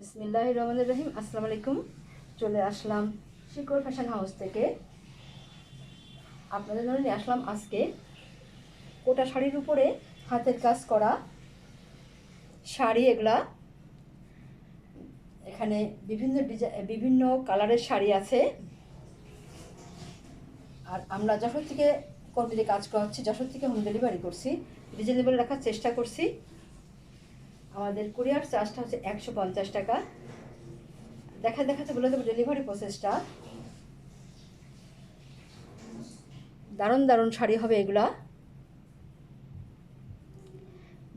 বিসমিল্লাহ রহমান রহিম, আসসালামু আলাইকুম। চলে আসলাম শিকড় ফ্যাশন হাউস থেকে। আপনাদের জন্য নিয়ে আসলাম আজকে কোটা শাড়ির উপরে হাতের কাজ করা শাড়ি এগুলা। এখানে বিভিন্ন ডিজাইন বিভিন্ন কালারের শাড়ি আছে। আর আমরা যশোর থেকে কর্মীদের কাজ করাচ্ছি, যশোর থেকে হোম ডেলিভারি করছি। রিজনেবল রাখার চেষ্টা করছি। আমাদের কুরিয়ার চার্জটা হচ্ছে একশো পঞ্চাশ টাকা। দেখা দেখাতে বলে দেবো ডেলিভারি প্রসেসটা দারুণ দারুণ শাড়ি হবে এগুলা।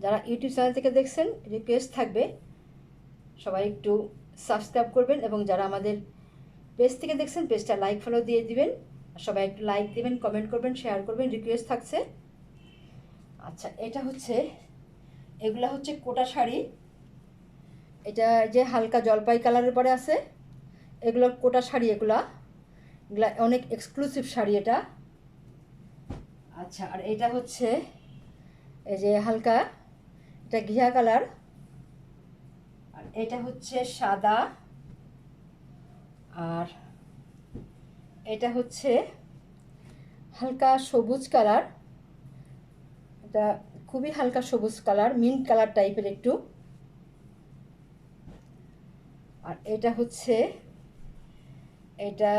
যারা ইউটিউব চ্যানেল থেকে দেখছেন রিকোয়েস্ট থাকবে, সবাই একটু সাবস্ক্রাইব করবেন এবং যারা আমাদের পেজ থেকে দেখছেন পেজটা লাইক ফলো দিয়ে দিবেন। সবাই একটু লাইক দিবেন কমেন্ট করবেন শেয়ার করবেন রিকোয়েস্ট থাকছে। আচ্ছা এটা হচ্ছে এগুলা হচ্ছে কোটা শাড়ি। এটা যে হালকা জলপাই কালারের পরে আছে, এগুলো কোটা শাড়ি এগুলা। এগুলা অনেক এক্সক্লুসিভ শাড়ি এটা। আচ্ছা আর এটা হচ্ছে এই যে হালকা, এটা ঘিয়া কালার। আর এটা হচ্ছে সাদা। আর এটা হচ্ছে হালকা সবুজ কালার। এটা খুবই হালকা সবুজ কালার মিন্ট কালার টাইপের একটু। আর এটা হচ্ছে, এটা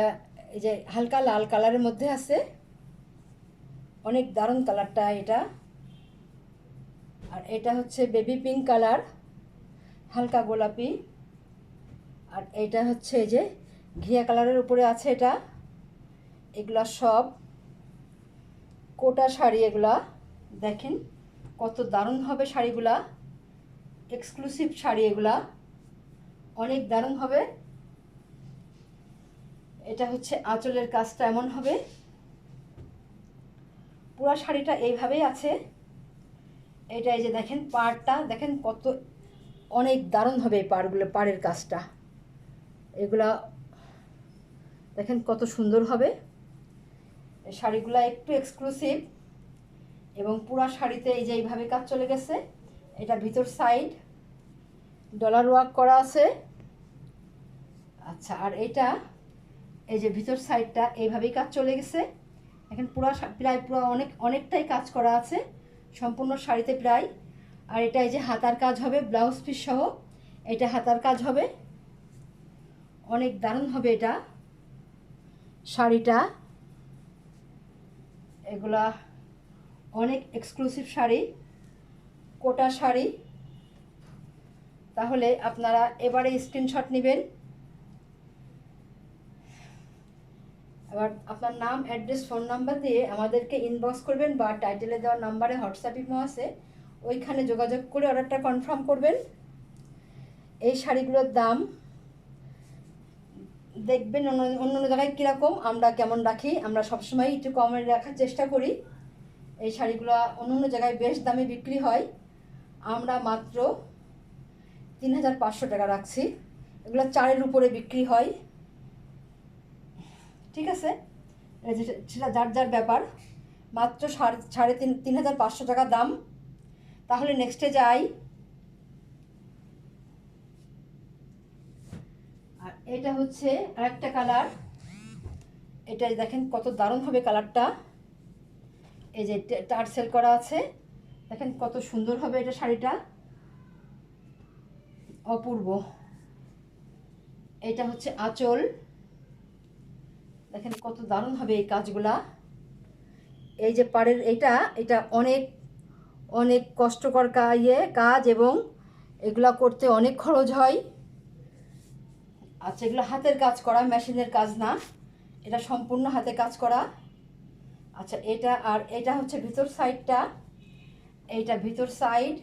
এই যে হালকা লাল কালারের মধ্যে আছে। অনেক দারুণ কালারটা এটা। আর এটা হচ্ছে বেবি পিঙ্ক কালার, হালকা গোলাপি। আর এটা হচ্ছে এই যে ঘিয়া কালারের উপরে আছে এটা। এগুলা সব কোটা শাড়ি এগুলা, দেখেন। কত দারুণ হবে শাড়িগুলা এক্সক্লুসিভ শাড়ি এগুলা, অনেক দারুণ হবে। এটা হচ্ছে আঁচলের কাজটা এমন হবে। পুরা শাড়িটা এইভাবেই আছে। এটা এই যে দেখেন পাড়টা, দেখেন কত অনেক দারুণ হবে এই পাড়গুলো, পাড়ের কাজটা। এগুলা দেখেন কত সুন্দর হবে। শাড়িগুলো একটু এক্সক্লুসিভ এবং পুরা শাড়িতে এই যে এইভাবে কাজ চলে গেছে, এটা ভিতর সাইড ডলার ওয়ার্ক করা আছে। আচ্ছা আর এটা, এই যে ভিতর সাইডটা, এইভাবেই কাজ চলে গেছে। এখন পুরা প্রায় পুরো অনেক, অনেকটাই কাজ করা আছে, সম্পূর্ণ শাড়িতে প্রায়। আর এটা এই যে হাতার কাজ হবে ব্লাউজ পিস সহ, এটা হাতার কাজ হবে। অনেক দারুণ হবে এটা শাড়িটা। এগুলা অনেক এক্সক্লুসিভ শাড়ি, কোটা শাড়ি। তাহলে আপনারা এবারে স্ক্রিনশট নেবেন। এবার আপনার নাম অ্যাড্রেস ফোন নাম্বার দিয়ে আমাদেরকে ইনবক্স করবেন বা টাইটেলে দেওয়া নাম্বারে হোয়াটসঅ্যাপ ইমো আছে। ওইখানে যোগাযোগ করে অর্ডারটা কনফার্ম করবেন। এই শাড়িগুলোর দাম দেখবেন অন্য অন্য জায়গায় কীরকম, আমরা কেমন রাখি, আমরা সবসময় একটু কমে রাখার চেষ্টা করি। এই শাড়িগুলো অন্য অন্য জায়গায় বেশ দামে বিক্রি হয়। আমরা মাত্র তিন হাজার পাঁচশো টাকা রাখছি। এগুলো চারের উপরে বিক্রি হয়। ঠিক আছে? সেটা যার যার ব্যাপার। মাত্র সাড়ে সাড়ে তিন তিন হাজার পাঁচশো টাকা দাম। তাহলে নেক্সটে যাই। আর এটা হচ্ছে আরেকটা কালার এটা দেখেন কত দারুণ হবে কালারটা এই যে টার্সেল করা আছে। দেখেন কত সুন্দর হবে এটা শাড়িটা। অপূর্ব। এটা হচ্ছে আঁচল। দেখেন কত দারুণ হবে এই কাজগুলা। এই যে পাড়ের এটা এটা অনেক অনেক কষ্টকর কা- ইয়ে কাজ এবং এগুলা করতে অনেক খরচ হয়। আচ্ছা এগুলো হাতের কাজ করা, মেশিনের কাজ না। এটা সম্পূর্ণ হাতে কাজ করা। আচ্ছা এটা আর এটা হচ্ছে ভিতর সাইডটা। এইটা ভিতর সাইড।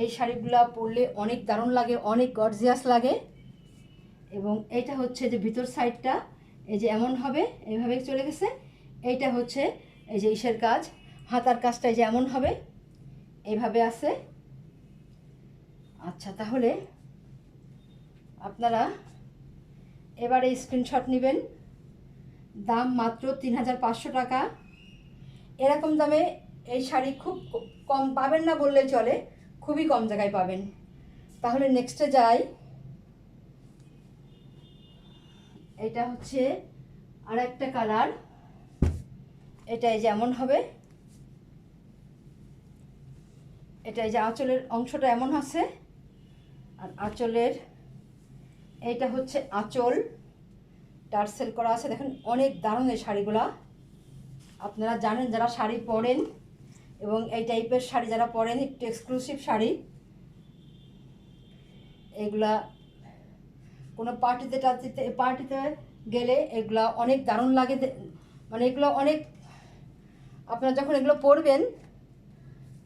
এই শাড়িগুলা পরলে অনেক দারুণ লাগে, অনেক গর্জিয়াস লাগে। এবং এটা হচ্ছে যে ভিতর সাইডটা, এই যে এমন হবে, এইভাবে চলে গেছে। এইটা হচ্ছে এই যে ইসের কাজ, হাতার কাজটা এই যে এমন হবে, এইভাবে আছে। আচ্ছা তাহলে আপনারা এবারে স্ক্রিনশট নেবেন। দাম মাত্র তিন হাজার পাঁচশো টাকা। এরকম দামে এই শাড়ি খুব কম পাবেন না বললে চলে, খুবই কম জায়গায় পাবেন। তাহলে নেক্সটে যাই। এটা হচ্ছে আর একটা কালার এটাই যেমন হবে। এটা এই যে আঁচলের অংশটা এমন আছে। আর আঁচলের এটা হচ্ছে আঁচল। টার্সেল করা আছে। দেখেন, অনেক দারুণ এই শাড়িগুলা। আপনারা জানেন যারা শাড়ি পরেন এবং এই টাইপের শাড়ি যারা পরেন, একটু এক্সক্লুসিভ শাড়ি, এগুলা কোনো পার্টিতে টার্টিতে পার্টিতে গেলে এগুলা অনেক দারুণ লাগে মানে এগুলো অনেক, আপনারা যখন এগুলো পরবেন,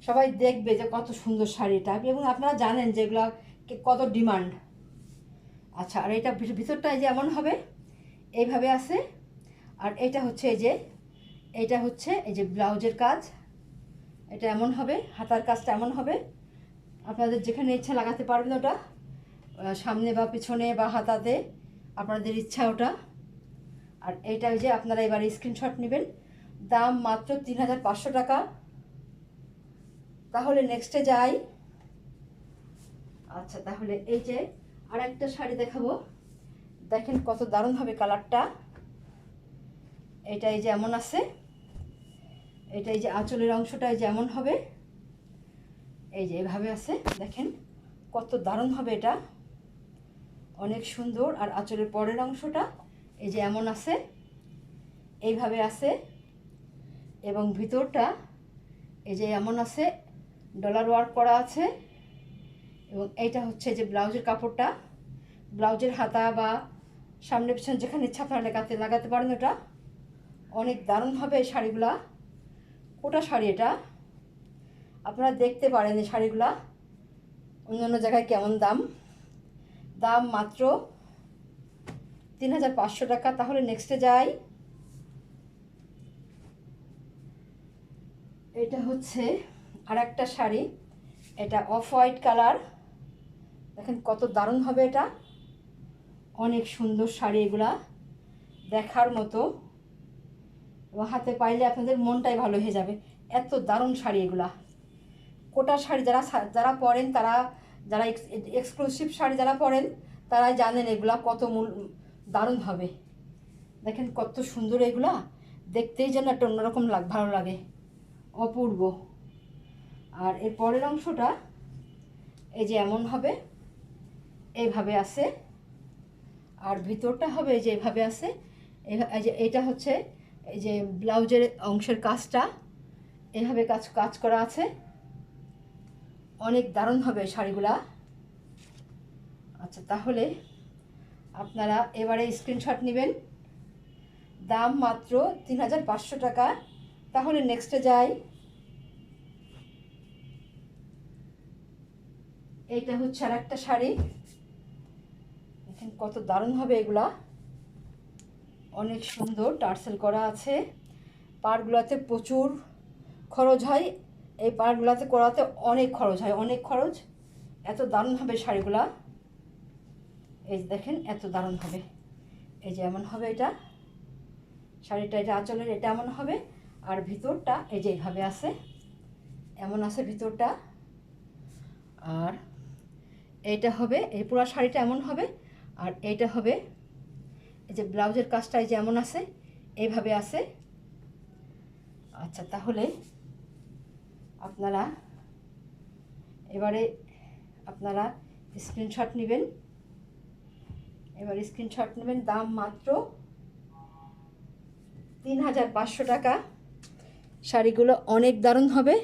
সবাই দেখবে যে কত সুন্দর শাড়িটা। এবং আপনারা জানেন যে এগুলো কত ডিমান্ড আচ্ছা আর এটা ভিত- ভিতরটা এই যে এমন হবে এইভাবে আছে। আর এটা হচ্ছে এই যে এইটা হচ্ছে এই যে ব্লাউজের কাজ। এটা এমন হবে, হাতার কাজটা এমন হবে। আপনাদের যেখানে ইচ্ছা লাগাতে পারবেন ওটা সামনে বা পিছনে বা হাতাতে, আপনাদের ইচ্ছা ওটা। আর এইটা যে আপনারা এবার স্ক্রিনশট নেবেন। দাম মাত্র তিন হাজার পাঁচশো টাকা। তাহলে নেক্সটে যাই। আচ্ছা তাহলে এই যে আর একটা শাড়ি দেখাবো। দেখেন কত দারুণ হবে কালারটা। এটা এই যে এমন আছে এটা এই যে আঁচলের অংশটা এই যে এমন হবে, এই যে এভাবে আছে, দেখেন কত দারুণ হবে এটা। অনেক সুন্দর, আর আঁচলের পরের অংশটা এই যে এমন আছে, এইভাবে আছে, এবং ভিতরটা এই যে এমন আছে, ডলার ওয়ার্ক করা আছে, এবং এইটা হচ্ছে যে ব্লাউজের কাপড়টা। ব্লাউজের হাতা বা সামনে পিছনে যেখানে ইচ্ছা আপনারা লাগাতে লাগাতে পারেন ওটা। অনেক দারুণ হবে এই শাড়িগুলা। কোটা শাড়ি এটা। আপনারা দেখতে পারেন এই শাড়িগুলা। অন্য অন্য জায়গায় কেমন দাম। দাম মাত্র তিন হাজার পাঁচশো টাকা। তাহলে নেক্সটে যাই। এটা হচ্ছে আর একটা শাড়ি। এটা অফ হোয়াইট কালার দেখেন কত দারুণ হবে এটা। অনেক সুন্দর শাড়ি এগুলা দেখার মতো। এবং হাতে পাইলে আপনাদের মনটাই ভালো হয়ে যাবে। এত দারুণ শাড়ি এগুলা। কোটা শাড়ি যারা যারা পরেন তারা, যারা এক্সক্লুসিভ শাড়ি যারা পরেন তারাই জানেন এগুলা কত মূল, দারুণ হবে। দেখেন কত সুন্দর এগুলা। দেখতেই যেন একটা অন্যরকম লাগ, ভালো লাগে। অপূর্ব। আর এর পরের অংশটা এই যে এমন হবে। এইভাবে আছে। আর ভিতরটা হবে যে এভাবে আছে। এটা হচ্ছে এই যে ব্লাউজের অংশের কাজটা। এভাবে কাজ কাজ করা আছে। অনেক দারুণ হবে শাড়িগুলা। আচ্ছা তাহলে আপনারা এবারে স্ক্রিনশট নেবেন। দাম মাত্র তিন হাজার পাঁচশো টাকা। তাহলে নেক্সটে যাই। এইটা হচ্ছে আর একটা শাড়ি। দেখেন কত দারুণ হবে এগুলা অনেক সুন্দর টার্সেল করা আছে। পাড়গুলোতে প্রচুর খরচ হয়। এই পাড়গুলোতে করাতে অনেক খরচ হয়, অনেক খরচ। এত দারুণ হবে শাড়িগুলা। এই দেখেন, এত দারুণ হবে এই যে এমন হবে এটা। শাড়িটা, এটা আঁচলের, এটা এমন হবে। আর ভিতরটা এই যে এইভাবে আছে। এমন আছে ভিতরটা। আর এইটা হবে, এই পুরো শাড়িটা এমন হবে আর এইটা হবে, এই যে ব্লাউজের কাজটা এই যে এমন আছে, এইভাবে আছে। আচ্ছা তাহলে আপনারা এবারে আপনারা স্ক্রিনশট নেবেন। এবার স্ক্রিনশট নেবেন, দাম মাত্র তিন হাজার পাঁচশো টাকা। শাড়িগুলো অনেক দারুণ হবে।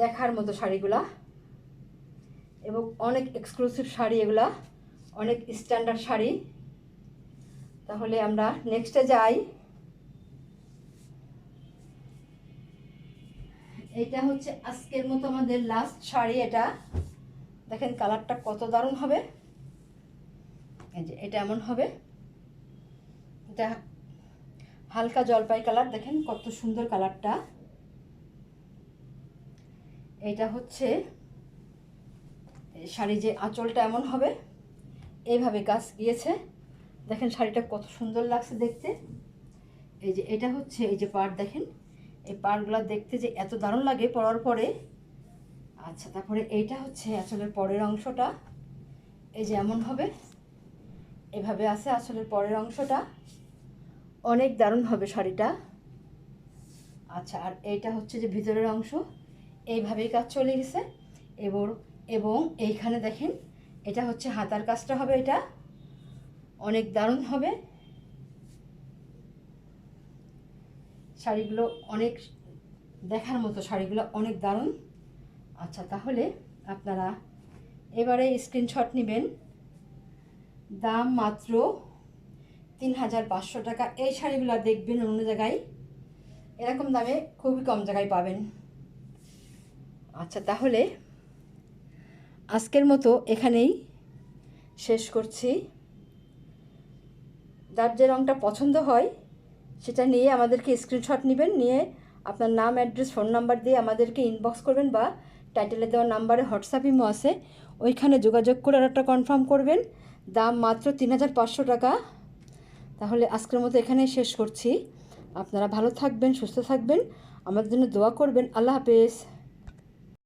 দেখার মতো শাড়িগুলা। এবং অনেক এক্সক্লুসিভ শাড়ি এগুলা, অনেক স্ট্যান্ডার্ড শাড়ি। তাহলে আমরা নেক্সটে যাই। এটা হচ্ছে আজকের মতো আমাদের লাস্ট শাড়ি এটা। দেখেন কালারটা কত দারুণ হবে। এই যে এটা এমন হবে। এটা হালকা জলপাই কালার, দেখেন কত সুন্দর কালারটা। এটা হচ্ছে শাড়ি যে আঁচলটা এমন হবে এইভাবে কাজ গিয়েছে। দেখেন শাড়িটা কত সুন্দর লাগছে দেখতে। এই যে এটা হচ্ছে এই যে পাড় দেখেন, এই পাড়গুলো দেখতে যে এত দারুণ লাগে পরার পরে। আচ্ছা তারপরে এইটা হচ্ছে আসলে পরের অংশটা। এই যে এমন হবে, এভাবে আছে আসলের পরের অংশটা। অনেক দারুণ হবে শাড়িটা। আচ্ছা আর এইটা হচ্ছে যে ভিতরের অংশ। এইভাবেই কাজ চলে গেছে। এবং এবং এইখানে দেখেন, এটা হচ্ছে হাতার কাজটা হবে এটা। অনেক দারুণ হবে। শাড়িগুলো অনেক, দেখার মতো শাড়িগুলো অনেক দারুণ। আচ্ছা তাহলে আপনারা এবারে স্ক্রিনশট নেবেন। দাম মাত্র তিন হাজার পাঁচশো টাকা। এই শাড়িগুলো দেখবেন অন্য জায়গায়। এরকম দামে খুবই কম জায়গায় পাবেন। আচ্ছা তাহলে আজকের মতো এখানেই শেষ করছি। যার যে রঙটা পছন্দ হয়, সেটা নিয়ে আমাদেরকে স্ক্রিনশট নেবেন, নিয়ে আপনার নাম অ্যাড্রেস ফোন নাম্বার দিয়ে আমাদেরকে ইনবক্স করবেন বা টাইটেলে দেওয়া নাম্বারে হোয়াটসঅ্যাপ ইমো আছে। ওইখানে যোগাযোগ করে অর্ডারটা কনফার্ম করবেন। দাম মাত্র তিন হাজার পাঁচশো টাকা। তাহলে আজকের মতো এখানেই শেষ করছি। আপনারা ভালো থাকবেন, সুস্থ থাকবেন। আমাদের জন্য দোয়া করবেন। আল্লাহ হাফেজ।